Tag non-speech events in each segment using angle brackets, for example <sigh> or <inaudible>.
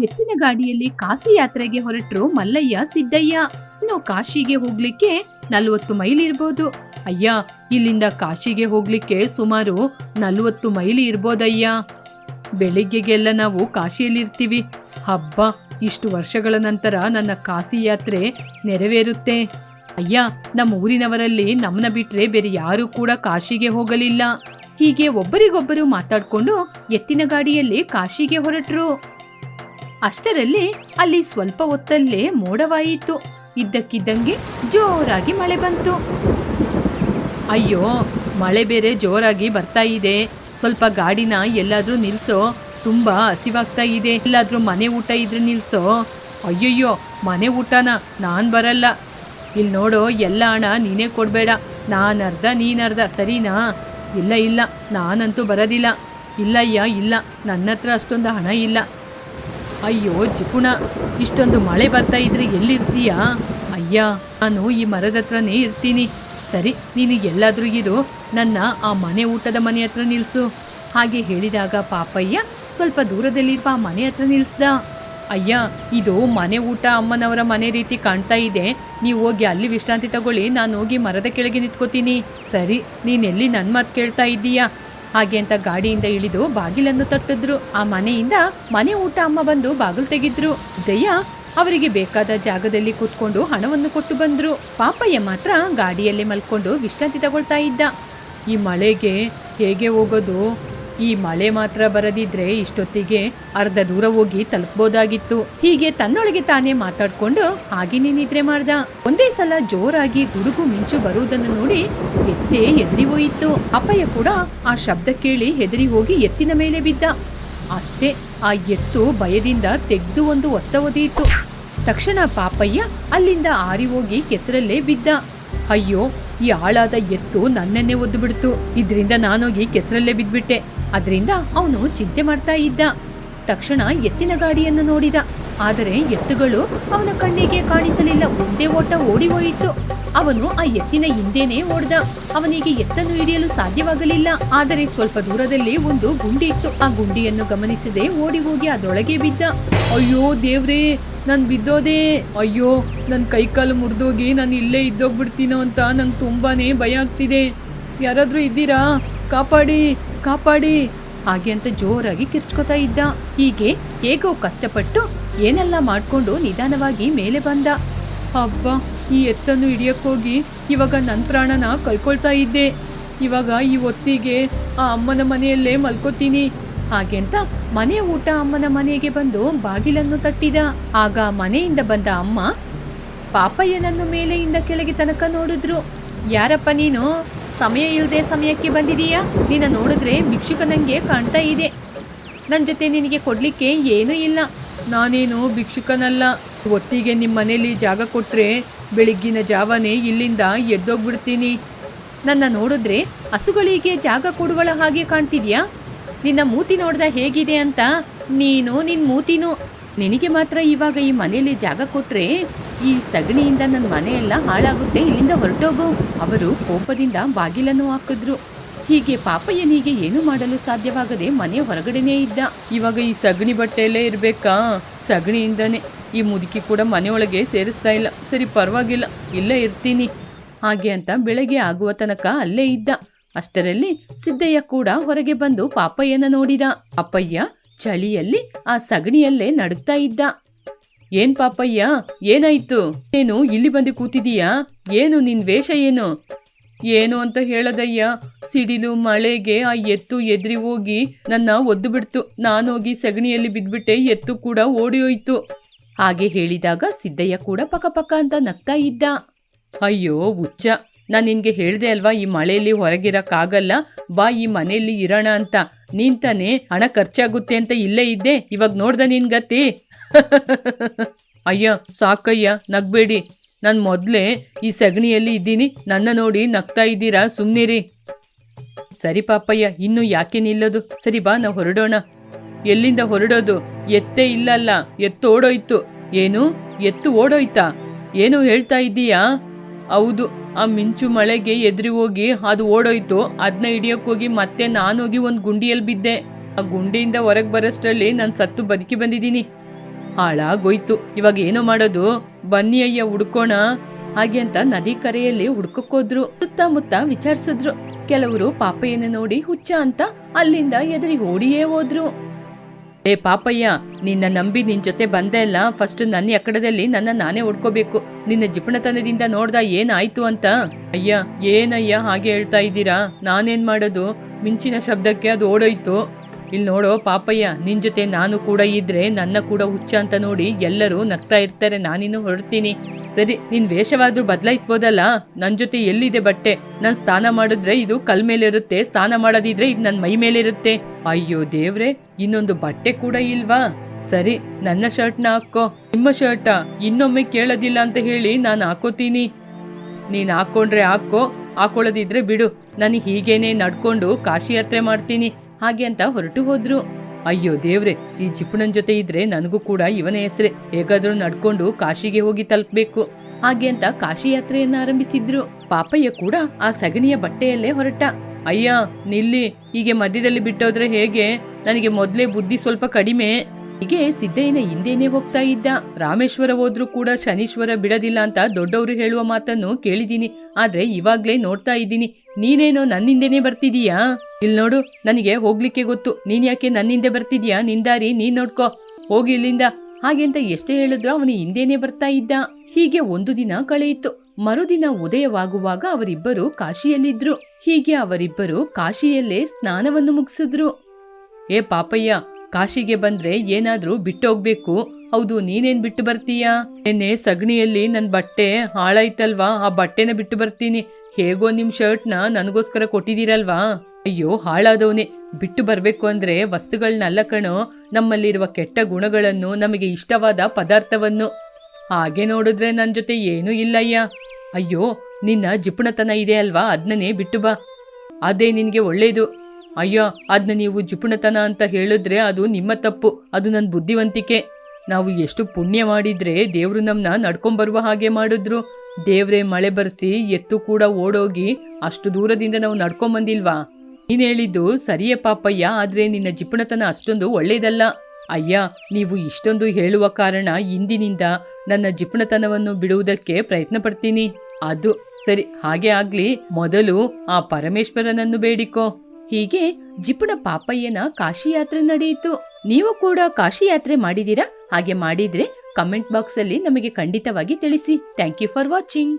ಎತ್ತಿನ ಗಾಡಿಯಲ್ಲಿ ಕಾಶಿ ಯಾತ್ರೆಗೆ ಹೊರಟ್ರು ಮಲ್ಲಯ್ಯ, ಸಿದ್ದಯ್ಯ. ಇನ್ನು ಕಾಶಿಗೆ ಹೋಗ್ಲಿಕ್ಕೆ ನಲವತ್ತು ಮೈಲಿ ಇರ್ಬೋದು. ಅಯ್ಯ, ಇಲ್ಲಿಂದ ಕಾಶಿಗೆ ಹೋಗ್ಲಿಕ್ಕೆ ಸುಮಾರು ನಲ್ವತ್ತು ಮೈಲಿ ಇರ್ಬೋದಯ್ಯ. ಬೆಳಿಗ್ಗೆಗೆಲ್ಲ ನಾವು ಕಾಶಿಯಲ್ಲಿರ್ತೀವಿ. ಹಬ್ಬ, ಇಷ್ಟು ವರ್ಷಗಳ ನಂತರ ನನ್ನ ಕಾಶಿ ಯಾತ್ರೆ ನೆರವೇರುತ್ತೆ. ಅಯ್ಯ, ನಮ್ಮ ಊರಿನವರಲ್ಲಿ ನಮ್ಮನ್ನ ಬಿಟ್ರೆ ಬೇರೆ ಯಾರೂ ಕೂಡ ಕಾಶಿಗೆ ಹೋಗಲಿಲ್ಲ. ಹೀಗೆ ಒಬ್ಬರಿಗೊಬ್ಬರು ಮಾತಾಡ್ಕೊಂಡು ಎತ್ತಿನ ಗಾಡಿಯಲ್ಲಿ ಕಾಶಿಗೆ ಹೊರಟ್ರು. ಅಷ್ಟರಲ್ಲಿ ಅಲ್ಲಿ ಸ್ವಲ್ಪ ಹೊತ್ತಲ್ಲೇ ಮೋಡವಾಯಿತು. ಇದ್ದಕ್ಕಿದ್ದಂಗೆ ಜೋರಾಗಿ ಮಳೆ ಬಂತು. ಅಯ್ಯೋ, ಮಳೆ ಬೇರೆ ಜೋರಾಗಿ ಬರ್ತಾ ಇದೆ. ಸ್ವಲ್ಪ ಗಾಡಿನ ಎಲ್ಲಾದ್ರೂ ನಿಲ್ಸೋ, ತುಂಬಾ ಹಸಿವಾಗ್ತಾ ಇದೆ. ಎಲ್ಲಾದ್ರೂ ಮನೆ ಊಟ ಇದ್ರೆ ನಿಲ್ಸೋ. ಅಯ್ಯಯ್ಯೋ, ಮನೆ ಊಟನ ನಾನು ಬರಲ್ಲ. ಇಲ್ಲಿ ನೋಡು, ಎಲ್ಲ ಹಣ ನೀನೇ ಕೊಡಬೇಡ. ನಾನು ಅರ್ಧ, ನೀನ್ ಅರ್ಧ, ಸರಿನಾ? ಇಲ್ಲ ಇಲ್ಲ, ನಾನಂತೂ ಬರೋದಿಲ್ಲ. ಇಲ್ಲಯ್ಯ, ಇಲ್ಲ. ನನ್ನ ಹತ್ರ ಅಷ್ಟೊಂದು ಹಣ ಇಲ್ಲ. ಅಯ್ಯೋ ಜಿಪುಣ ಇಷ್ಟೊಂದು ಮಳೆ ಬರ್ತಾ ಇದ್ರೆ ಎಲ್ಲಿರ್ತೀಯಾ? ಅಯ್ಯ, ನಾನು ಈ ಮರದ ಹತ್ರನೇ ಇರ್ತೀನಿ. ಸರಿ ನೀನು ಎಲ್ಲಾದರೂ ಇರು. ನನ್ನ ಆ ಮನೆ ಊಟದ ಮನೆ ಹತ್ರ ನಿಲ್ಸು. ಹಾಗೆ ಹೇಳಿದಾಗ ಪಾಪಯ್ಯ ಸ್ವಲ್ಪ ದೂರದಲ್ಲಿರುವ ಆ ಮನೆ ಹತ್ರ ನಿಲ್ಸ್ದ. ಅಯ್ಯ, ಇದು ಮನೆ ಊಟ ಅಮ್ಮನವರ ಮನೆ ರೀತಿ ಕಾಣ್ತಾ ಇದೆ. ನೀವು ಹೋಗಿ ಅಲ್ಲಿ ವಿಶ್ರಾಂತಿ ತಗೊಳ್ಳಿ. ನಾನು ಹೋಗಿ ಮರದ ಕೆಳಗೆ ನಿಂತ್ಕೋತೀನಿ. ಸರಿ ನೀನೆಲ್ಲಿ ನನ್ನ ಮಾತು ಕೇಳ್ತಾ ಇದ್ದೀಯಾ? ಹಾಗೆ ಅಂತ ಗಾಡಿಯಿಂದ ಇಳಿದು ಬಾಗಿಲನ್ನು ತಟ್ಟಿದ್ರು. ಆ ಮನೆಯಿಂದ ಮನೆ ಊಟ ಅಮ್ಮ ಬಂದು ಬಾಗಿಲು ತೆಗೆದ್ರು. ದಯ್ಯ ಅವರಿಗೆ ಬೇಕಾದ ಜಾಗದಲ್ಲಿ ಕೂತ್ಕೊಂಡು ಹಣವನ್ನು ಕೊಟ್ಟು ಬಂದ್ರು. ಪಾಪಯ್ಯ ಮಾತ್ರ ಗಾಡಿಯಲ್ಲಿ ಮಲ್ಕೊಂಡು ವಿಶ್ರಾಂತಿ ತಗೊಳ್ತಾ ಇದ್ದ. ಈ ಮಳೆಗೆ ಹೇಗೆ ಹೋಗೋದು? ಈ ಮಳೆ ಮಾತ್ರ ಬರದಿದ್ರೆ ಇಷ್ಟೊತ್ತಿಗೆ ಅರ್ಧ ದೂರ ಹೋಗಿ ತಲುಪಬಹುದಾಗಿತ್ತು ಹೀಗೆ ತನ್ನೊಳಗೆ ತಾನೇ ಮಾತಾಡ್ಕೊಂಡು ಹಾಗೇನೆ ನಿದ್ರೆ ಮಾಡ್ದ. ಒಂದೇ ಸಲ ಜೋರಾಗಿ ಗುಡುಗು ಮಿಂಚು ಬರುವುದನ್ನು ನೋಡಿ ಎತ್ತೆ ಹೆದರಿ ಹೋಯಿತು ಅಪ್ಪಯ್ಯ ಕೂಡ ಆ ಶಬ್ದ ಕೇಳಿ ಹೆದರಿ ಹೋಗಿ ಎತ್ತಿನ ಮೇಲೆ ಬಿದ್ದ. ಅಷ್ಟೇ, ಆ ಎತ್ತು ಭಯದಿಂದ ತೆಗೆದು ಒಂದು ಒತ್ತ ಒದೆಯಿತು ತಕ್ಷಣ ಪಾಪಯ್ಯ ಅಲ್ಲಿಂದ ಆರಿ ಹೋಗಿ ಕೆಸರಲ್ಲೇ ಬಿದ್ದ. ಅಯ್ಯೋ, ಈ ಆಳಾದ ಎತ್ತು ನನ್ನನ್ನೇ ಒದ್ದು ಬಿಡ್ತು ಇದರಿಂದ ನಾನೋಗಿ ಕೆಸರಲ್ಲೇ ಬಿದ್ಬಿಟ್ಟೆ. ಅದರಿಂದ ಅವನು ಚಿಂತೆ ಮಾಡ್ತಾ ಇದ್ದ. ತಕ್ಷಣ ಎತ್ತಿನ ಗಾಡಿಯನ್ನು ನೋಡಿದ. ಆದರೆ ಎತ್ತುಗಳು ಅವನ ಕಣ್ಣಿಗೆ ಕಾಣಿಸಲಿಲ್ಲ. ಒಂದೇ ಓಟ ಓಡಿ ಹೋಯಿತು. ಅವನು ಆ ಎತ್ತಿನ ಹಿಂದೆನೇ ಓಡ್ದ. ಅವನಿಗೆ ಎತ್ತನ್ನು ಹಿಡಿಯಲು ಸಾಧ್ಯವಾಗಲಿಲ್ಲ. ಆದರೆ ಸ್ವಲ್ಪ ದೂರದಲ್ಲಿ ಒಂದು ಗುಂಡಿ ಇತ್ತು ಆ ಗುಂಡಿಯನ್ನು ಗಮನಿಸದೆ ಓಡಿ ಹೋಗಿ ಅದರೊಳಗೆ ಬಿದ್ದ. ಅಯ್ಯೋ ದೇವ್ರೇ, ನಾನು ಬಿದ್ದೋದೆ. ಅಯ್ಯೋ ನನ್ನ ಕೈಕಾಲು ಮುರಿದೋಗಿ ನಾನು ಇಲ್ಲೇ ಇದ್ದೋಗ್ಬಿಡ್ತೀನೋ ಅಂತ ನಂಗೆ ತುಂಬಾನೇ ಭಯ ಆಗ್ತಿದೆ. ಯಾರಾದರೂ ಇದ್ದೀರಾ? ಕಾಪಾಡಿ. ಕಾಪಾಡಿ. ಹಾಗೆ ಅಂತ ಜೋರಾಗಿ ಕಿರ್ಚ್ಕೋತಾ ಇದ್ದ. ಹೀಗೆ ಹೇಗೋ ಕಷ್ಟಪಟ್ಟು ಏನೆಲ್ಲ ಮಾಡ್ಕೊಂಡು ನಿಧಾನವಾಗಿ ಮೇಲೆ ಬಂದ. ಹಬ್ಬ ಈ ಎತ್ತನ್ನು ಹಿಡಿಯಕ್ಕೋಗಿ ಇವಾಗ ನನ್ನ ಪ್ರಾಣನ ಕಳ್ಕೊಳ್ತಾ ಇದ್ದೆ. ಇವಾಗ ಈ ಹೊತ್ತಿಗೆ ಆ ಅಮ್ಮನ ಮನೆಯಲ್ಲೇ ಮಲ್ಕೋತೀನಿ. ಹಾಗೆ ಅಂತ ಮನೆ ಊಟ ಅಮ್ಮನ ಮನೆಗೆ ಬಂದು ಬಾಗಿಲನ್ನು ತಟ್ಟಿದ. ಆಗ ಮನೆಯಿಂದ ಬಂದ ಅಮ್ಮ ಪಾಪಯ್ಯನನ್ನು ಮೇಲೆಯಿಂದ ಕೆಳಗೆ ತನಕ ನೋಡಿದ್ರು. ಯಾರಪ್ಪ ನೀನು? ಸಮಯ ಇಲ್ಲದೆ ಸಮಯಕ್ಕೆ ಬಂದಿದೀಯಾ? ನಿನ್ನ ನೋಡಿದ್ರೆ ಭಿಕ್ಷುಕನಂಗೆ ಕಾಣ್ತಾ ಇದೆ. ನನ್ನ ಜೊತೆ ನಿನಗೆ ಕೊಡಲಿಕ್ಕೆ ಏನೂ ಇಲ್ಲ. ನಾನೇನು ಭಿಕ್ಷುಕನಲ್ಲ. ಒತ್ತಿಗೆ ನಿಮ್ಮ ಮನೇಲಿ ಜಾಗ ಕೊಟ್ಟರೆ ಬೆಳಿಗ್ಗಿನ ಜಾವನೇ ಇಲ್ಲಿಂದ ಎದ್ದೋಗ್ಬಿಡ್ತೀನಿ. ನನ್ನ ನೋಡಿದ್ರೆ ಹಸುಗಳಿಗೆ ಜಾಗ ಕೊಡುವಳ ಹಾಗೆ ಕಾಣ್ತಿದ್ಯಾ? ನಿನ್ನ ಮೂತಿ ನೋಡ್ದ ಹೇಗಿದೆ ಅಂತ ನೀನು ನಿನ್ ಮೂತಿನು ನಿನಗೆ ಮಾತ್ರ ಇವಾಗ ಈ ಮನೆಯಲ್ಲಿ ಜಾಗ ಕೊಟ್ಟರೆ ಈ ಸಗಣಿಯಿಂದ ನನ್ನ ಮನೆಯೆಲ್ಲ ಹಾಳಾಗುತ್ತೆ, ಇಲ್ಲಿಂದ ಹೊರಟೋಗು. ಅವರು ಕೋಪದಿಂದ ಬಾಗಿಲನ್ನು ಹಾಕಿದ್ರು. ಹೀಗೆ ಪಾಪಯ್ಯನಿಗೆ ಏನು ಮಾಡಲು ಸಾಧ್ಯವಾಗದೆ ಮನೆ ಹೊರಗಡೆನೇ ಇದ್ದ. ಇವಾಗ ಈ ಸಗಣಿ ಬಟ್ಟೆಯಲ್ಲೇ ಇರಬೇಕಾ? ಸಗಣಿಯಿಂದನೇ. ಈ ಮುದುಕಿ ಕೂಡ ಮನೆಯೊಳಗೆ ಸೇರಿಸ್ತಾ ಇಲ್ಲ. ಸರಿ, ಪರವಾಗಿಲ್ಲ. ಇಲ್ಲೇ ಇರ್ತೀನಿ. ಹಾಗೆ ಅಂತ ಬೆಳಗ್ಗೆ ಆಗುವ ತನಕ ಅಲ್ಲೇ ಇದ್ದ. ಅಷ್ಟರಲ್ಲಿ ಸಿದ್ದಯ್ಯ ಕೂಡ ಹೊರಗೆ ಬಂದು ಪಾಪಯ್ಯನ ನೋಡಿದ. ಅಪ್ಪಯ್ಯ ಚಳಿಯಲ್ಲಿ ಆ ಸಗಣಿಯಲ್ಲೇ ನಡುಗ್ತಾ ಇದ್ದ. ಏನ್ ಪಾಪಯ್ಯ? ಏನಾಯ್ತು? ಏನು ಇಲ್ಲಿ ಬಂದು ಕೂತಿದೀಯಾ? ಏನು, ನಿನ್ ವೇಷ ಏನು? ಏನು ಅಂತ ಹೇಳದಯ್ಯ. ಸಿಡಿಲು, ಮಳೆಗೆ ಆ ಎತ್ತು ಎದ್ರಿ ಹೋಗಿ ನನ್ನ ಒದ್ದು ಬಿಡ್ತು. ನಾನೋಗಿ ಸಗಣಿಯಲ್ಲಿ ಬಿದ್ಬಿಟ್ಟೆ, ಎತ್ತು ಕೂಡ ಓಡಿ ಹೋಯ್ತು. ಹಾಗೆ ಹೇಳಿದಾಗ ಸಿದ್ದಯ್ಯ ಕೂಡ ಪಕ್ಕ ಪಕ್ಕ ಅಂತ ನಗ್ತಾ ಇದ್ದ. ಅಯ್ಯೋ, ಹುಚ್ಚ. ನಾನು ನಿನಗೆ ಹೇಳಿದೆ ಅಲ್ವಾ, ಈ ಮಳೆಯಲ್ಲಿ ಹೊರಗಿರೋಕ್ಕಾಗಲ್ಲ, ಬಾ ಈ ಮನೆಯಲ್ಲಿ ಇರೋಣ ಅಂತ. ನೀನ್ ಹಣ ಖರ್ಚಾಗುತ್ತೆ ಅಂತ ಇಲ್ಲೇ ಇದ್ದೆ, ಇವಾಗ ನೋಡ್ದೆ ನಿನ್ ಗತಿ. <laughs> ಅಯ್ಯ, ಸಾಕಯ್ಯ, ನಗ್ಬೇಡಿ. ನಾನು ಮೊದಲೇ ಈ ಸಗಣಿಯಲ್ಲಿ ಇದ್ದೀನಿ, ನನ್ನ ನೋಡಿ ನಗ್ತಾ ಇದ್ದೀರಾ ಸುಮ್ಮನಿರಿ ಸರಿ ಪಾಪಯ್ಯ, ಇನ್ನು ಯಾಕೆ ನಿಲ್ಲೋದು? ಸರಿ ಬಾ, ನಾವು ಹೊರಡೋಣ. ಎಲ್ಲಿಂದ ಹೊರಡೋದು? ಎತ್ತೇ ಇಲ್ಲಲ್ಲ ಎತ್ತು ಓಡೋಯ್ತು ಏನು? ಎತ್ತು ಓಡೋಯ್ತಾ? ಏನು ಹೇಳ್ತಾ ಇದ್ದೀಯಾ? ಹೌದು. ಆ ಮಿಂಚು ಮಳೆಗೆ ಎದ್ರಿ ಹೋಗಿ ಅದು ಓಡೋಯ್ತು. ಅದನ್ನ ಹಿಡಿಯೋಕ್ಕೋಗಿ ಮತ್ತೆ ನಾನೋಗಿ ಒಂದು ಗುಂಡಿಯಲ್ಲಿ ಬಿದ್ದೆ. ಆ ಗುಂಡಿಯಿಂದ ಹೊರಗೆ ಬರೋಷ್ಟರಲ್ಲಿ ನಾನು ಸತ್ತು ಬದುಕಿ ಬಂದಿದ್ದೀನಿ. ಹಾಳಾಗೋಯ್ತು. ಇವಾಗ ಏನೋ ಮಾಡೋದು? ಬನ್ನಿ ಅಯ್ಯ, ಹುಡ್ಕೋಣ. ಹಾಗೆ ಅಂತ ನದಿ ಕರೆಯಲ್ಲಿ ಹುಡ್ಕೋಕೋದ್ರು ಸುತ್ತಮುತ್ತ ವಿಚಾರಿಸಿದ್ರು. ಕೆಲವರು ಪಾಪಯ್ಯನ ನೋಡಿ ಹುಚ್ಚ ಅಂತ ಅಲ್ಲಿಂದ ಎದುರಿ ಓಡಿಯೇ ಹೋದ್ರು. ಏ ಪಾಪಯ್ಯ, ನಿನ್ನ ನಂಬಿ ನಿನ್ ಜೊತೆ ಬಂದೆ ಅಲ್ಲ ಫಸ್ಟ್ ನನ್ನ ಎಕ್ಕಡದಲ್ಲಿ ನನ್ನ ನಾನೇ ಹೊಡ್ಕೋಬೇಕು ನಿನ್ನ ಜಿಪಣತನದಿಂದ ನೋಡ್ದ ಏನಾಯ್ತು ಅಂತ? ಅಯ್ಯ, ಏನಯ್ಯ ಹಾಗೆ ಹೇಳ್ತಾ ಇದ್ದೀರಾ? ನಾನೇನ್ ಮಾಡೋದು? ಮಿಂಚಿನ ಶಬ್ದಕ್ಕೆ ಅದು ಓಡೋಯ್ತು. ಇಲ್ಲಿ ನೋಡೋ ಪಾಪಯ್ಯ, ನಿನ್ ಜೊತೆ ನಾನು ಕೂಡ ಇದ್ರೆ ನನ್ನ ಕೂಡ ಹುಚ್ಚ ಅಂತ ನೋಡಿ ಎಲ್ಲರೂ ನಗ್ತಾ ಇರ್ತಾರೆ, ನಾನಿನ್ನು ಹೊರಡ್ತೀನಿ. ಸರಿ, ನಿನ್ ವೇಷವಾದ್ರೂ ಬದಲಾಯಿಸ್ಬೋದಲ್ಲ? ನನ್ ಜೊತೆ ಎಲ್ಲಿದೆ ಬಟ್ಟೆ? ನಾನ್ ಸ್ನಾನ ಮಾಡಿದ್ರೆ ಇದು ಕಲ್ ಮೇಲೆ ಇರುತ್ತೆ ಸ್ನಾನ ಮಾಡೋದಿದ್ರೆ ಇದು ನನ್ ಮೈ ಮೇಲೆ ಇರುತ್ತೆ ಅಯ್ಯೋ ದೇವ್ರೆ, ಇನ್ನೊಂದು ಬಟ್ಟೆ ಕೂಡ ಇಲ್ವಾ? ಸರಿ, ನನ್ನ ಶರ್ಟ್ನ ಹಾಕೋ. ನಿಮ್ಮ ಶರ್ಟ, ಇನ್ನೊಮ್ಮೆ ಕೇಳೋದಿಲ್ಲ ಅಂತ ಹೇಳಿ ನಾನು ಹಾಕೋತೀನಿ. ನೀನ್ ಹಾಕೊಂಡ್ರೆ ಹಾಕೋ, ಹಾಕೊಳ್ಳೋದಿದ್ರೆ ಬಿಡು. ನಾನು ಹೀಗೇನೆ ನಡ್ಕೊಂಡು ಕಾಶಿ ಯಾತ್ರೆ ಮಾಡ್ತೀನಿ. ಹಾಗೆ ಅಂತ ಹೊರಟು ಹೋದ್ರು. ಅಯ್ಯೋ ದೇವ್ರೆ, ಈ ಜಿಪ್ಪುಣನ್ ಜೊತೆ ಇದ್ರೆ ನನಗೂ ಕೂಡ ಇವನ ಹೆಸರೇ. ಹೇಗಾದ್ರೂ ನಡ್ಕೊಂಡು ಕಾಶಿಗೆ ಹೋಗಿ ತಲುಪಬೇಕು. ಹಾಗೆ ಅಂತ ಕಾಶಿ ಯಾತ್ರೆಯನ್ನ ಆರಂಭಿಸಿದ್ರು. ಪಾಪಯ್ಯ ಕೂಡ ಆ ಸಗಣಿಯ ಬಟ್ಟೆಯಲ್ಲೇ ಹೊರಟ. ಅಯ್ಯ, ನಿಲ್ಲಿ, ಹೀಗೆ ಮಧ್ಯದಲ್ಲಿ ಬಿಟ್ಟೋದ್ರೆ ಹೇಗೆ? ನನಗೆ ಮೊದಲೇ ಬುದ್ಧಿ ಸ್ವಲ್ಪ ಕಡಿಮೆ. ಹೀಗೆ ಸಿದ್ದಯ್ಯನ ಹಿಂದೆನೆ ಹೋಗ್ತಾ ಇದ್ದ. ರಾಮೇಶ್ವರ ಹೋದ್ರೂ ಕೂಡ ಶನೀಶ್ವರ ಬಿಡದಿಲ್ಲ ಅಂತ ದೊಡ್ಡವರು ಹೇಳುವ ಮಾತನ್ನು ಕೇಳಿದೀನಿ ಆದ್ರೆ ಇವಾಗ್ಲೇ ನೋಡ್ತಾ ಇದ್ದೀನಿ. ನೀನೇನೋ ನನ್ನಿಂದೇನೆ ಬರ್ತಿದೀಯಾ? ಇಲ್ ನೋಡು, ನನಗೆ ಹೋಗ್ಲಿಕ್ಕೆ ಗೊತ್ತು. ನೀನ್ ಯಾಕೆ ನನ್ನಿಂದೆ ಬರ್ತಿದ್ಯಾ? ನಿಂದಾರಿ ನೀನ್ ನೋಡ್ಕೋ. ಹೋಗಿ ಇಲ್ಲಿಂದ. ಹಾಗೆ ಅಂತ ಎಷ್ಟೇ ಹೇಳಿದ್ರು ಅವನು ಹಿಂದೇನೆ ಬರ್ತಾ ಇದ್ದ. ಹೀಗೆ ಒಂದು ದಿನ ಕಳೆಯಿತು. ಮರುದಿನ ಉದಯವಾಗುವಾಗ ಅವರಿಬ್ಬರು ಕಾಶಿಯಲ್ಲಿದ್ರು. ಹೀಗೆ ಅವರಿಬ್ಬರು ಕಾಶಿಯಲ್ಲೇ ಸ್ನಾನವನ್ನು ಮುಗಿಸಿದ್ರು. ಏ ಪಾಪಯ್ಯ, ಕಾಶಿಗೆ ಬಂದ್ರೆ ಏನಾದ್ರೂ ಬಿಟ್ಟೋಗ್ಬೇಕು. ಹೌದು, ನೀನೇನ್ ಬಿಟ್ಟು ಬರ್ತೀಯಾ? ನಿನ್ನೆ ಸಗಣಿಯಲ್ಲಿ ನನ್ನ ಬಟ್ಟೆ ಹಾಳಾಯ್ತಲ್ವಾ? ಆ ಬಟ್ಟೆನ ಬಿಟ್ಟು ಬರ್ತೀನಿ. ಹೇಗೋ ನಿಮ್ ಶರ್ಟ್ನ ನನಗೋಸ್ಕರ ಕೊಟ್ಟಿದ್ದೀರಲ್ವಾ? ಅಯ್ಯೋ, ಹಾಳಾದವನೇ. ಬಿಟ್ಟು ಬರಬೇಕು ಅಂದ್ರೆ ವಸ್ತುಗಳನ್ನೆಲ್ಲ ಕಣೋ. ನಮ್ಮಲ್ಲಿರುವ ಕೆಟ್ಟ ಗುಣಗಳನ್ನು ನಮಗೆ ಇಷ್ಟವಾದ ಪದಾರ್ಥವನ್ನು. ಹಾಗೆ ನೋಡಿದ್ರೆ ನನ್ನ ಜೊತೆ ಏನೂ ಇಲ್ಲಯ್ಯ. ಅಯ್ಯೋ, ನಿನ್ನ ಜಿಪುಣತನ ಇದೆ ಅಲ್ವಾ? ಅದನ್ನೇ ಬಿಟ್ಟು ಬಾ. ಅದೇ ನಿನಗೆ ಒಳ್ಳೆಯದು ಅಯ್ಯೋ ಅದನ್ನ ನೀವು ಜಿಪುಣತನ ಅಂತ ಹೇಳಿದ್ರೆ ಅದು ನಿಮ್ಮ ತಪ್ಪು. ಅದು ನನ್ನ ಬುದ್ಧಿವಂತಿಕೆ. ನಾವು ಎಷ್ಟು ಪುಣ್ಯ ಮಾಡಿದ್ರೆ ದೇವರು ನಮ್ಮನ್ನ ನಡ್ಕೊಂಡ್ಬರುವ ಹಾಗೆ ಮಾಡಿದ್ರು. ದೇವರೇ ಮಳೆ ಬರ್ಸಿ ಎತ್ತು ಕೂಡ ಓಡೋಗಿ ಅಷ್ಟು ದೂರದಿಂದ ನಾವು ನಡ್ಕೊಂಬಂದಿಲ್ವಾ? ನೀನ್ ಹೇಳಿದ್ದು ಸರಿಯೇ ಪಾಪಯ್ಯ, ಆದ್ರೆ ನಿನ್ನ ಜಿಪುಣತನ ಅಷ್ಟೊಂದು ಒಳ್ಳೇದಲ್ಲ. ಅಯ್ಯ, ನೀವು ಇಷ್ಟೊಂದು ಹೇಳುವ ಕಾರಣ ಇಂದಿನಿಂದ ನನ್ನ ಜಿಪುಣತನವನ್ನು ಬಿಡುವುದಕ್ಕೆ ಪ್ರಯತ್ನ ಪಡ್ತೀನಿ. ಅದು ಸರಿ, ಹಾಗೆ ಆಗ್ಲಿ, ಮೊದಲು ಆ ಪರಮೇಶ್ವರನನ್ನು ಬೇಡಿಕೋ. ಹೀಗೆ ಜಿಪುಣ ಪಾಪಯ್ಯನ ಕಾಶಿ ಯಾತ್ರೆ ನಡೆಯಿತು. ನೀವು ಕೂಡ ಕಾಶಿ ಯಾತ್ರೆ ಮಾಡಿದೀರಾ ಹಾಗೆ ಮಾಡಿದ್ರೆ ಕಮೆಂಟ್ ಬಾಕ್ಸ್ ಅಲ್ಲಿ ನಮಗೆ ಖಂಡಿತವಾಗಿ ತಿಳಿಸಿ. Thank you for watching.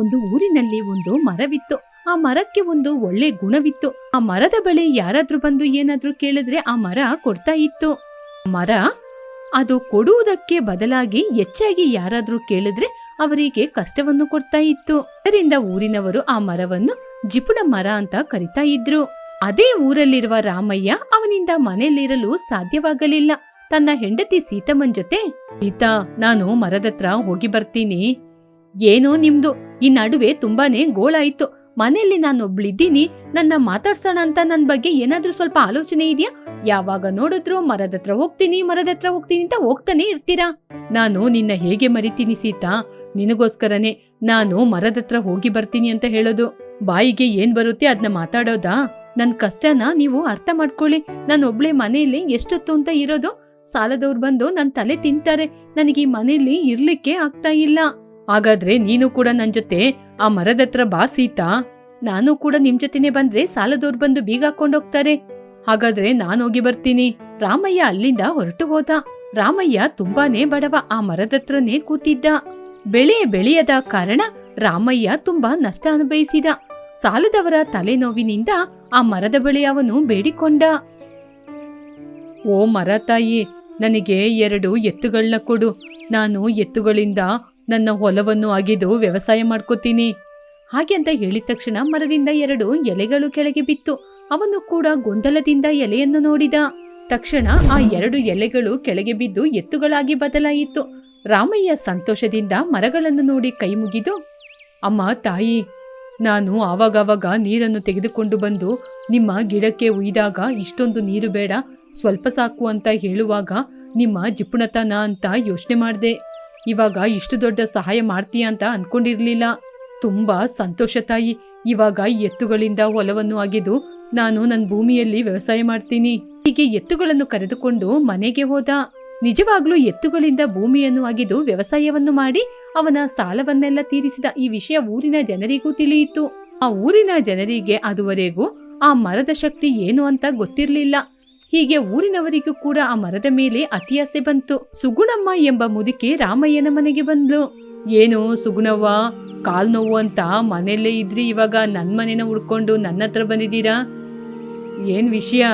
ಒಂದು ಊರಿನಲ್ಲಿ ಒಂದು ಮರವಿತ್ತು. ಆ ಮರಕ್ಕೆ ಒಂದು ಒಳ್ಳೆ ಗುಣವಿತ್ತು. ಆ ಮರದ ಬಳಿ ಯಾರಾದ್ರೂ ಬಂದು ಏನಾದ್ರೂ ಕೇಳಿದ್ರೆ ಆ ಮರ ಕೊಡ್ತಾ ಇತ್ತು. ಮರ, ಅದು ಕೊಡುವುದಕ್ಕೆ ಬದಲಾಗಿ ಹೆಚ್ಚಾಗಿ ಯಾರಾದ್ರೂ ಕೇಳಿದ್ರೆ ಅವರಿಗೆ ಕಷ್ಟವನ್ನು ಕೊಡ್ತಾ ಇತ್ತು. ಅದರಿಂದ ಊರಿನವರು ಆ ಮರವನ್ನು ಜಿಪುಣ ಮರ ಅಂತ ಕರಿತಾ ಇದ್ರು. ಅದೇ ಊರಲ್ಲಿರುವ ರಾಮಯ್ಯ ಅವನಿಂದ ಮನೆಯಲ್ಲಿರಲು ಸಾಧ್ಯವಾಗಲಿಲ್ಲ. ತನ್ನ ಹೆಂಡತಿ ಸೀತಮ್ಮನ್ ಜೊತೆ, ಸೀತಾ, ನಾನು ಮರದತ್ರ ಹೋಗಿ ಬರ್ತೀನಿ. ಏನೋ ನಿಮ್ದು, ಈ ನಡುವೆ ತುಂಬಾನೇ ಗೋಳಾಯ್ತು. ಮನೆಯಲ್ಲಿ ನಾನು ಒಬ್ಳಿದ್ದೀನಿ ನನ್ನ ಮಾತಾಡ್ಸೋಣ ಅಂತ ನನ್ನ ಬಗ್ಗೆ ಏನಾದ್ರೂ ಸ್ವಲ್ಪ ಆಲೋಚನೆ ಇದೆಯಾ? ಯಾವಾಗ ನೋಡಿದ್ರು ಮರದತ್ರ ಹೋಗ್ತೀನಿ ಮರದತ್ರ ಹೋಗ್ತೀನಿ ಅಂತ ಹೋಗ್ತಾನೆ ಇರ್ತೀರಾ? ನಾನು ನಿನ್ನ ಹೇಗೆ ಮರಿತೀನಿ ಸೀತಾ? ನಿನಗೋಸ್ಕರನೇ ನಾನು ಮರದತ್ರ ಹೋಗಿ ಬರ್ತೀನಿ ಅಂತ ಹೇಳೋದು. ಬಾಯಿಗೆ ಏನ್ ಬರುತ್ತೆ ಅದನ್ನ ಮಾತಾಡೋದಾ? ನನ್ ಕಷ್ಟನ ನೀವು ಅರ್ಥ ಮಾಡ್ಕೊಳ್ಳಿ. ನಾನು ಒಬ್ಳೆ ಮನೆಯಲ್ಲಿ ಎಷ್ಟೊತ್ತು ಅಂತ ಇರೋದು? ಸಾಲದವ್ರು ಬಂದು ನನ್ ತಲೆ ತಿಂತಾರೆ. ನನಗೆ ಈ ಮನೆಯಲ್ಲಿ ಇರ್ಲಿಕ್ಕೆ ಆಗ್ತಾ ಇಲ್ಲ. ಹಾಗಾದ್ರೆ ನೀನು ಕೂಡ ನನ್ನ ಜೊತೆ ಆ ಮರದತ್ರ ಬಾ ಸೀತಾ. ನಾನು ಕೂಡ ನಿಮ್ ಜೊತೆನೆ ಬಂದ್ರೆ ಸಾಲದವ್ರು ಬಂದು ಬೀಗ ಹಾಕೊಂಡೋಗ್ತಾರೆ ಹಾಗಾದ್ರೆ ನಾನು ಹೋಗಿ ಬರ್ತೀನಿ. ರಾಮಯ್ಯ ಅಲ್ಲಿಂದ ಹೊರಟು ಹೋದ. ರಾಮಯ್ಯ ತುಂಬಾನೇ ಬಡವ, ಆ ಮರದತ್ರನೇ ಕೂತಿದ್ದ. ಬೆಳೆ ಬೆಳೆಯದ ಕಾರಣ ರಾಮಯ್ಯ ತುಂಬಾ ನಷ್ಟ ಅನುಭವಿಸಿದ. ಸಾಲದವರ ತಲೆನೋವಿನಿಂದ ಆ ಮರದ ಬಳಿ ಅವನು ಬೇಡಿಕೊಂಡ. ಓ ಮರ ತಾಯಿ, ನನಗೆ ಎರಡು ಎತ್ತುಗಳನ್ನ ಕೊಡು. ನಾನು ಎತ್ತುಗಳಿಂದ ನನ್ನ ಹೊಲವನ್ನು ಅಗೆದು ವ್ಯವಸಾಯ ಮಾಡ್ಕೋತೀನಿ. ಹಾಗೆ ಅಂತ ಹೇಳಿದ ತಕ್ಷಣ ಮರದಿಂದ ಎರಡು ಎಲೆಗಳು ಕೆಳಗೆ ಬಿತ್ತು. ಅವನು ಕೂಡ ಗೊಂದಲದಿಂದ ಎಲೆಯನ್ನು ನೋಡಿದ. ತಕ್ಷಣ ಆ ಎರಡು ಎಲೆಗಳು ಕೆಳಗೆ ಬಿದ್ದು ಎತ್ತುಗಳಾಗಿ ಬದಲಾಯಿತು. ರಾಮಯ್ಯ ಸಂತೋಷದಿಂದ ಮರಗಳನ್ನು ನೋಡಿ ಕೈ ಮುಗಿದು, ಅಮ್ಮ, ತಾಯಿ, ನಾನು ಆವಾಗವಾಗ ನೀರನ್ನು ತೆಗೆದುಕೊಂಡು ಬಂದು ನಿಮ್ಮ ಗಿಡಕ್ಕೆ ಉಯ್ದಾಗ ಇಷ್ಟೊಂದು ನೀರು ಬೇಡ. ಸ್ವಲ್ಪ ಸಾಕು ಅಂತ ಹೇಳುವಾಗ ನಿಮ್ಮ ಜಿಪುಣತನ ಅಂತ ಯೋಚನೆ ಮಾಡಿದೆ. ಇವಾಗ ಇಷ್ಟು ದೊಡ್ಡ ಸಹಾಯ ಮಾಡ್ತೀಯ ಅಂತ ಅನ್ಕೊಂಡಿರ್ಲಿಲ್ಲ. ತುಂಬಾ ಸಂತೋಷ ತಾಯಿ. ಇವಾಗ ಎತ್ತುಗಳಿಂದ ಹೊಲವನ್ನು ಅಗೆದು ನಾನು ನನ್ನ ಭೂಮಿಯಲ್ಲಿ ವ್ಯವಸಾಯ ಮಾಡ್ತೀನಿ. ಹೀಗೆ ಎತ್ತುಗಳನ್ನು ಕರೆದುಕೊಂಡು ಮನೆಗೆ ಹೋದ. ನಿಜವಾಗ್ಲೂ ಎತ್ತುಗಳಿಂದ ಭೂಮಿಯನ್ನು ಅಗೆದು ವ್ಯವಸಾಯವನ್ನು ಮಾಡಿ ಅವನ ಸಾಲವನ್ನೆಲ್ಲ ತೀರಿಸಿದ ಈ ವಿಷಯ ಊರಿನ ಜನರಿಗೂ ತಿಳಿಯಿತು. ಆ ಊರಿನ ಜನರಿಗೆ ಅದುವರೆಗೂ ಆ ಮರದ ಶಕ್ತಿ ಏನು ಅಂತ ಗೊತ್ತಿರಲಿಲ್ಲ. ಹೀಗೆ ಊರಿನವರಿಗೂ ಕೂಡ ಆ ಮರದ ಮೇಲೆ ಅತಿಯಾಸೆ ಬಂತು. ಸುಗುಣಮ್ಮ ಎಂಬ ಮುದುಕಿ ರಾಮಯ್ಯನ ಮನೆಗೆ ಬಂದ್ಲು. ಏನು ಸುಗುಣವ್ವ, ಕಾಲ್ ನೋವು ಅಂತ ಮನೆಯಲ್ಲೇ ಇದ್ರಿ, ಇವಾಗ ನನ್ನ ಮನೇನ ಹುಡ್ಕೊಂಡು ನನ್ನ ಹತ್ರ ಬಂದಿದ್ದೀರಾ? ಏನ್ ವಿಷಯ?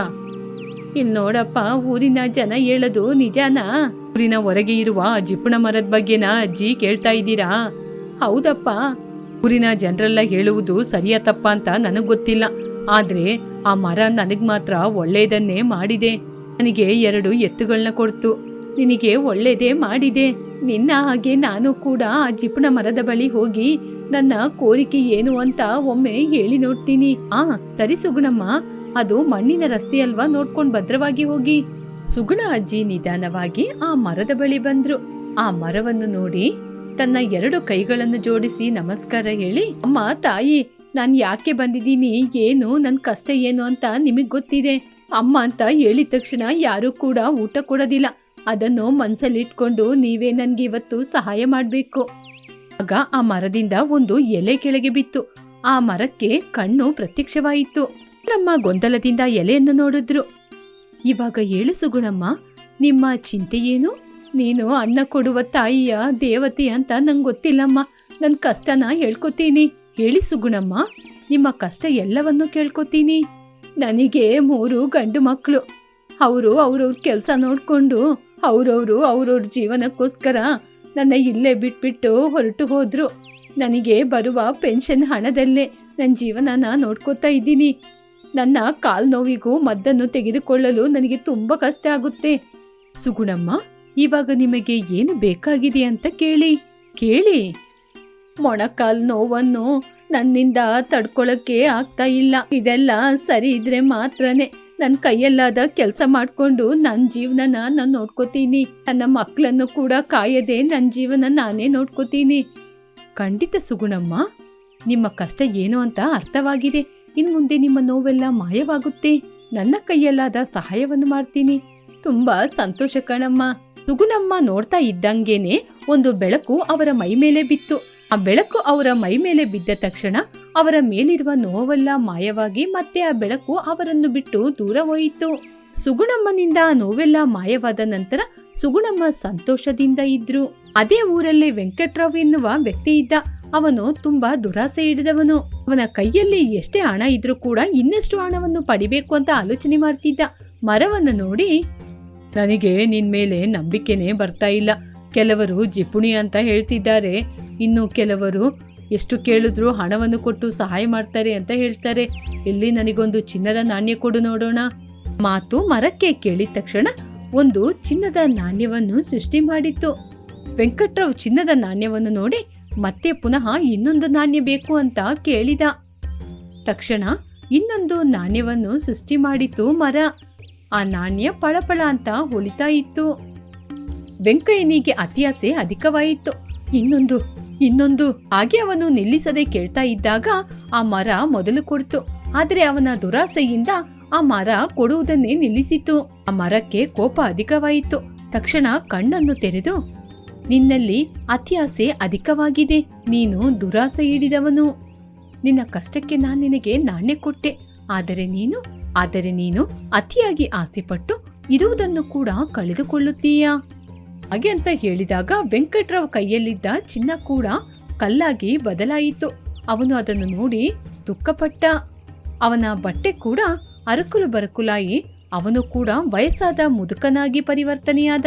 ಇಲ್ಲಿ ನೋಡಪ್ಪ, ಊರಿನ ಜನ ಹೇಳೋದು ನಿಜಾನ? ಊರಿನ ಹೊರಗೆ ಇರುವ ಜಿಪುಣ ಮರದ ಬಗ್ಗೆನ ಅಜ್ಜಿ ಕೇಳ್ತಾ ಇದ್ದೀರಾ? ಹೌದಪ್ಪ, ಊರಿನ ಜನರೆಲ್ಲ ಹೇಳುವುದು ಸರಿಯಾ ತಪ್ಪ ಅಂತ ನನಗೆ ಗೊತ್ತಿಲ್ಲ. ಆದ್ರೆ ಆ ಮರ ನನಗ್ ಮಾತ್ರ ಒಳ್ಳೇದನ್ನೇ ಮಾಡಿದೆ. ನನಗೆ ಎರಡು ಎತ್ತುಗಳನ್ನ ಕೊಡ್ತು. ನಿನಗೆ ಒಳ್ಳೇದೇ ಮಾಡಿದೆ. ನಿನ್ನ ಹಾಗೆ ನಾನು ಕೂಡ ಆ ಜಿಪ್ಣ ಮರದ ಬಳಿ ಹೋಗಿ ನನ್ನ ಕೋರಿಕೆ ಏನು ಅಂತ ಒಮ್ಮೆ ಹೇಳಿ ನೋಡ್ತೀನಿ. ಆ, ಸರಿ ಸುಗುಣಮ್ಮ. ಅದು ಮಣ್ಣಿನ ರಸ್ತೆ ಅಲ್ವಾ ನೋಡ್ಕೊಂಡ್ ಭದ್ರವಾಗಿ ಹೋಗಿ. ಸುಗುಣ ಅಜ್ಜಿ ನಿಧಾನವಾಗಿ ಆ ಮರದ ಬಳಿ ಬಂದ್ರು. ಆ ಮರವನ್ನು ನೋಡಿ ತನ್ನ ಎರಡು ಕೈಗಳನ್ನು ಜೋಡಿಸಿ ನಮಸ್ಕಾರ ಹೇಳಿ, ಅಮ್ಮ, ತಾಯಿ ನಾನ್ ಯಾಕೆ ಬಂದಿದ್ದೀನಿ? ಏನು? ನನ್ನ ಕಷ್ಟ ಏನು ಅಂತ ನಿಮಗೆ ಗೊತ್ತಿದೆ. ಅಮ್ಮ ಅಂತ ಹೇಳಿದ ತಕ್ಷಣ ಯಾರು ಕೂಡ ಊಟ ಕೊಡೋದಿಲ್ಲ. ಅದನ್ನು ಮನ್ಸಲ್ಲಿಟ್ಕೊಂಡು ನೀವೇ ನನಗೆ ಇವತ್ತು ಸಹಾಯ ಮಾಡಬೇಕು. ಆಗ ಆ ಮರದಿಂದ ಒಂದು ಎಲೆ ಕೆಳಗೆ ಬಿತ್ತು. ಆ ಮರಕ್ಕೆ ಕಣ್ಣು ಪ್ರತ್ಯಕ್ಷವಾಯಿತು. ನಮ್ಮ ಗೊಂದಲದಿಂದ ಎಲೆಯನ್ನು ನೋಡಿದ್ರು. ಇವಾಗ ಹೇಳು ಸುಗುಣಮ್ಮ, ನಿಮ್ಮ ಚಿಂತೆ ಏನು? ನೀನು ಅನ್ನ ಕೊಡುವ ತಾಯಿಯ ದೇವತೆ ಅಂತ ನಂಗೆ ಗೊತ್ತಿಲ್ಲಮ್ಮ. ನನ್ನ ಕಷ್ಟನ ಹೇಳ್ಕೊತೀನಿ. ಹೇಳಿ ಸುಗುಣಮ್ಮ, ನಿಮ್ಮ ಕಷ್ಟ ಎಲ್ಲವನ್ನೂ ಕೇಳ್ಕೊತೀನಿ. ನನಗೆ ಮೂರು ಗಂಡು ಮಕ್ಕಳು ಅವರು ಅವ್ರವ್ರ ಕೆಲಸ ನೋಡಿಕೊಂಡು, ಅವರವರು ಅವ್ರವ್ರ ಜೀವನಕ್ಕೋಸ್ಕರ ನನ್ನ ಇಲ್ಲೇ ಬಿಟ್ಬಿಟ್ಟು ಹೊರಟು ಹೋದರು. ನನಗೆ ಬರುವ ಪೆನ್ಷನ್ ಹಣದಲ್ಲೇ ನನ್ನ ಜೀವನನ ನೋಡ್ಕೋತಾ ಇದ್ದೀನಿ. ನನ್ನ ಕಾಲ್ ನೋವಿಗೂ ಮದ್ದನ್ನು ತೆಗೆದುಕೊಳ್ಳಲು ನನಗೆ ತುಂಬ ಕಷ್ಟ ಆಗುತ್ತೆ. ಸುಗುಣಮ್ಮ, ಇವಾಗ ನಿಮಗೆ ಏನು ಬೇಕಾಗಿದೆ ಅಂತ ಕೇಳಿ. ಕೇಳಿ. ಮೊಣಕಾಲ್ ನೋವನ್ನು ನನ್ನಿಂದ ತಡ್ಕೊಳಕ್ಕೆ ಆಗ್ತಾ ಇಲ್ಲ. ಇದೆಲ್ಲ ಸರಿ ಇದ್ರೆ ಮಾತ್ರನೇ ನನ್ನ ಕೈಯಲ್ಲಾದ ಕೆಲಸ ಮಾಡ್ಕೊಂಡು ನನ್ನ ಜೀವನನ ನಾನು ನೋಡ್ಕೋತೀನಿ. ನನ್ನ ಮಕ್ಕಳನ್ನು ಕೂಡ ಕಾಯದೆ ನನ್ನ ಜೀವನ ನಾನೇ ನೋಡ್ಕೋತೀನಿ. ಖಂಡಿತ ಸುಗುಣಮ್ಮ, ನಿಮ್ಮ ಕಷ್ಟ ಏನು ಅಂತ ಅರ್ಥವಾಗಿದೆ. ಇನ್ ಮುಂದೆ ನಿಮ್ಮ ನೋವೆಲ್ಲ ಮಾಯವಾಗುತ್ತೆ. ನನ್ನ ಕೈಯಲ್ಲಾದ ಸಹಾಯವನ್ನು ಮಾಡ್ತೀನಿ. ತುಂಬಾ ಸಂತೋಷ ಕಣಮ್ಮ. ಸುಗುಣಮ್ಮ ನೋಡ್ತಾ ಇದ್ದಂಗೆನೆ ಒಂದು ಬೆಳಕು ಅವರ ಮೈ ಮೇಲೆ ಬಿತ್ತು. ಆ ಬೆಳಕು ಅವರ ಮೈ ಮೇಲೆ ಬಿದ್ದ ತಕ್ಷಣ ಅವರ ಮೇಲಿರುವ ನೋವೆಲ್ಲ ಮಾಯವಾಗಿ ಮತ್ತೆ ಆ ಬೆಳಕು ಅವರನ್ನು ಬಿಟ್ಟು ದೂರ ಹೋಯಿತು. ಸುಗುಣಮ್ಮನಿಂದ ಆ ನೋವೆಲ್ಲ ಮಾಯವಾದ ನಂತರ ಸುಗುಣಮ್ಮ ಸಂತೋಷದಿಂದ ಇದ್ರು. ಅದೇ ಊರಲ್ಲಿ ವೆಂಕಟರಾವ್ ಎನ್ನುವ ವ್ಯಕ್ತಿ ಇದ್ದ. ಅವನು ತುಂಬಾ ದುರಾಸೆ ಹಿಡಿದವನು. ಅವನ ಕೈಯಲ್ಲಿ ಎಷ್ಟೇ ಹಣ ಇದ್ರೂ ಕೂಡ ಇನ್ನಷ್ಟು ಹಣವನ್ನು ಪಡಿಬೇಕು ಅಂತ ಆಲೋಚನೆ ಮಾಡ್ತಿದ್ದ. ಮರವನ್ನು ನೋಡಿ ನನಗೆ ನಿನ್ನ ಮೇಲೆ ನಂಬಿಕೆನೇ ಬರ್ತಾ ಇಲ್ಲ. ಕೆಲವರು ಜಿಪುಣಿ ಅಂತ ಹೇಳ್ತಿದ್ದಾರೆ. ಇನ್ನು ಕೆಲವರು ಎಷ್ಟು ಕೇಳಿದ್ರು ಹಣವನ್ನು ಕೊಟ್ಟು ಸಹಾಯ ಮಾಡ್ತಾರೆ ಅಂತ ಹೇಳ್ತಾರೆ. ಇಲ್ಲಿ ನನಗೊಂದು ಚಿನ್ನದ ನಾಣ್ಯ ಕೊಡು ನೋಡೋಣ. ಮಾತು ಮರಕ್ಕೆ ಕೇಳಿದ ತಕ್ಷಣ ಒಂದು ಚಿನ್ನದ ನಾಣ್ಯವನ್ನು ಸೃಷ್ಟಿ ಮಾಡಿತ್ತು. ವೆಂಕಟರಾವ್ ಚಿನ್ನದ ನಾಣ್ಯವನ್ನು ನೋಡಿ ಮತ್ತೆ ಪುನಃ ಇನ್ನೊಂದು ನಾಣ್ಯ ಬೇಕು ಅಂತ ಕೇಳಿದ. ತಕ್ಷಣ ಇನ್ನೊಂದು ನಾಣ್ಯವನ್ನು ಸೃಷ್ಟಿ ಮಾಡಿತು ಮರ. ಆ ನಾಣ್ಯ ಪಳಪಳ ಅಂತ ಹೊಳಿತಾ ಇತ್ತು. ವೆಂಕಯ್ಯನಿಗೆ ಅತಿಯಾಸೆ ಅಧಿಕವಾಯಿತು. ಇನ್ನೊಂದು ಇನ್ನೊಂದು ಹಾಗೆ ಅವನು ನಿಲ್ಲಿಸದೆ ಕೇಳ್ತಾ ಇದ್ದಾಗ ಆ ಮರ ಮೊದಲು ಕೊಡ್ತು. ಆದರೆ ಅವನ ದುರಾಸೆಯಿಂದ ಆ ಮರ ಕೊಡುವುದನ್ನೇ ನಿಲ್ಲಿಸಿತು. ಆ ಮರಕ್ಕೆ ಕೋಪ ಅಧಿಕವಾಯಿತು. ತಕ್ಷಣ ಕಣ್ಣನ್ನು ತೆರೆದು, ನಿನ್ನಲ್ಲಿ ಅತಿಯಾಸೆ ಅಧಿಕವಾಗಿದೆ. ನೀನು ದುರಾಸೆ ಹಿಡಿದವನು. ನಿನ್ನ ಕಷ್ಟಕ್ಕೆ ನಾನು ನಿನಗೆ ನಾಣ್ಯ ಕೊಟ್ಟೆ. ಆದರೆ ನೀನು ಆದರೆ ನೀನು ಅತಿಯಾಗಿ ಆಸೆಪಟ್ಟು ಇರುವುದನ್ನು ಕೂಡ ಕಳೆದುಕೊಳ್ಳುತ್ತೀಯಾ? ಹಾಗೆ ಅಂತ ಹೇಳಿದಾಗ ವೆಂಕಟ್ರಾವ್ ಕೈಯಲ್ಲಿದ್ದ ಚಿನ್ನ ಕೂಡ ಕಲ್ಲಾಗಿ ಬದಲಾಯಿತು. ಅವನು ಅದನ್ನು ನೋಡಿ ದುಃಖಪಟ್ಟ. ಅವನ ಬಟ್ಟೆ ಕೂಡ ಅರಕುಲು ಬರಕುಲಾಯಿ ಅವನು ಕೂಡ ವಯಸ್ಸಾದ ಮುದುಕನಾಗಿ ಪರಿವರ್ತನೆಯಾದ.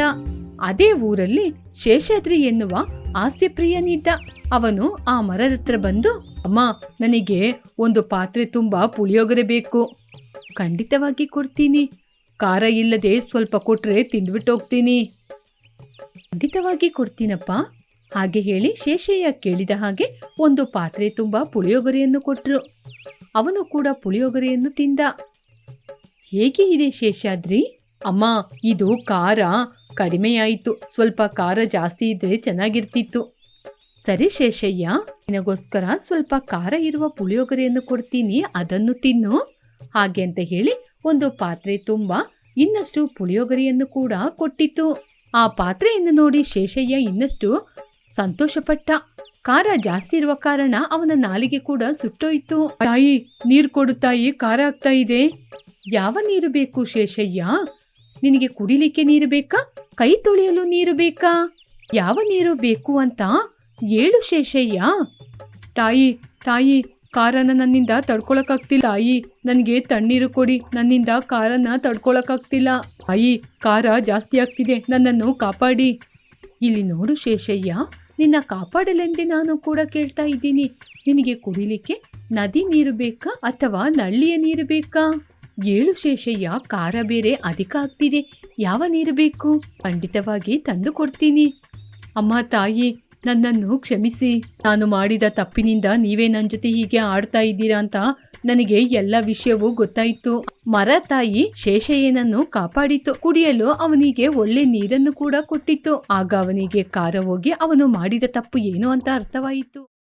ಅದೇ ಊರಲ್ಲಿ ಶೇಷಾದ್ರಿ ಎನ್ನುವ ಹಾಸ್ಯಪ್ರಿಯನಿದ್ದ. ಅವನು ಆ ಮರದ ಹತ್ರ ಬಂದು, ಅಮ್ಮ, ನನಗೆ ಒಂದು ಪಾತ್ರೆ ತುಂಬಾ ಪುಳಿಯೋಗರೆ ಬೇಕು. ಖಂಡಿತವಾಗಿ ಕೊಡ್ತೀನಿ. ಖಾರ ಇಲ್ಲದೆ ಸ್ವಲ್ಪ ಕೊಟ್ರೆ ತಿಂದ್ಬಿಟ್ಟು ಹೋಗ್ತೀನಿ. ಖಂಡಿತವಾಗಿ ಕೊಡ್ತೀನಪ್ಪ. ಹಾಗೆ ಹೇಳಿ ಶೇಷಯ್ಯ ಕೇಳಿದ ಹಾಗೆ ಒಂದು ಪಾತ್ರೆ ತುಂಬ ಪುಳಿಯೋಗರೆಯನ್ನು ಕೊಟ್ಟರು ಅವನು ಕೂಡ ಪುಳಿಯೋಗರೆಯನ್ನು ತಿಂದ. ಹೇಗೆ ಇದೆ ಶೇಷಾದ್ರಿ? ಅಮ್ಮ, ಇದು ಖಾರ. ಕಡಿಮೆಯಾಯಿತು. ಸ್ವಲ್ಪ ಖಾರ ಜಾಸ್ತಿ ಇದ್ರೆ ಚೆನ್ನಾಗಿರ್ತಿತ್ತು. ಸರಿ ಶೇಷಯ್ಯ, ನಿನಗೋಸ್ಕರ ಸ್ವಲ್ಪ ಖಾರ ಇರುವ ಪುಳಿಯೋಗರೆಯನ್ನು ಕೊಡ್ತೀನಿ. ಅದನ್ನು ತಿನ್ನು. ಹಾಗೆ ಅಂತ ಹೇಳಿ ಒಂದು ಪಾತ್ರೆ ತುಂಬ ಇನ್ನಷ್ಟು ಪುಳಿಯೋಗರಿಯನ್ನು ಕೂಡ ಕೊಟ್ಟಿತ್ತು. ಆ ಪಾತ್ರೆಯನ್ನು ನೋಡಿ ಶೇಷಯ್ಯ ಇನ್ನಷ್ಟು ಸಂತೋಷಪಟ್ಟ. ಖಾರ ಜಾಸ್ತಿ ಇರುವ ಕಾರಣ ಅವನ ನಾಲಿಗೆ ಕೂಡ ಸುಟ್ಟೋಯ್ತು. ತಾಯಿ, ನೀರು ಕೊಡು ತಾಯಿ, ಖಾರ ಆಗ್ತಾ ಇದೆ. ಯಾವ ನೀರು ಬೇಕು ಶೇಷಯ್ಯ? ನಿನಗೆ ಕುಡಿಲಿಕ್ಕೆ ನೀರು ಬೇಕಾ? ಕೈ ತೊಳೆಯಲು ನೀರು ಬೇಕಾ? ಯಾವ ನೀರು ಬೇಕು ಅಂತ ಹೇಳು ಶೇಷಯ್ಯ. ತಾಯಿ ತಾಯಿ ಕಾರನ ನನ್ನಿಂದ ತಡ್ಕೊಳಕ್ಕಾಗ್ತಿಲ್ಲ ತಾಯಿ ನನಗೆ ತಣ್ಣೀರು ಕೊಡಿ. ನನ್ನಿಂದ ಕಾರನ್ನ ತಡ್ಕೊಳಕ್ಕಾಗ್ತಿಲ್ಲ ತಾಯಿ ಕಾರ ಜಾಸ್ತಿ ಆಗ್ತಿದೆ. ನನ್ನನ್ನು ಕಾಪಾಡಿ. ಇಲ್ಲಿ ನೋಡು ಶೇಷಯ್ಯ. ನಿನ್ನ ಕಾಪಾಡಲೆಂದೇ ನಾನು ಕೂಡ ಕೇಳ್ತಾ ಇದ್ದೀನಿ. ನಿನಗೆ ಕುಡಿಲಿಕ್ಕೆ ನದಿ ನೀರು ಬೇಕಾ ಅಥವಾ ನಳ್ಳಿಯ ನೀರು ಬೇಕಾ? ಏಳು ಶೇಷಯ್ಯ ಖಾರ ಬೇರೆ ಅಧಿಕ ಆಗ್ತಿದೆ. ಯಾವ ನೀರು ಬೇಕು? ಖಂಡಿತವಾಗಿ ತಂದು ಕೊಡ್ತೀನಿ. ಅಮ್ಮ, ತಾಯಿ ನನ್ನನ್ನು ಕ್ಷಮಿಸಿ. ನಾನು ಮಾಡಿದ ತಪ್ಪಿನಿಂದ ನೀವೇ ನನ್ನ ಜೊತೆ ಹೀಗೆ ಆಡ್ತಾ ಇದ್ದೀರಾ ಅಂತ ನನಗೆ ಎಲ್ಲ ವಿಷಯವೂ ಗೊತ್ತಾಯಿತು. ಮರ ತಾಯಿ ಶೇಷಯ್ಯನನ್ನು ಕಾಪಾಡಿತು. ಕುಡಿಯಲು ಅವನಿಗೆ ಒಳ್ಳೆ ನೀರನ್ನು ಕೂಡ ಕೊಟ್ಟಿತ್ತು. ಆಗ ಅವನಿಗೆ ಕಾರ ಹೋಗಿ ಅವನು ಮಾಡಿದ ತಪ್ಪು ಏನು ಅಂತ ಅರ್ಥವಾಯಿತು.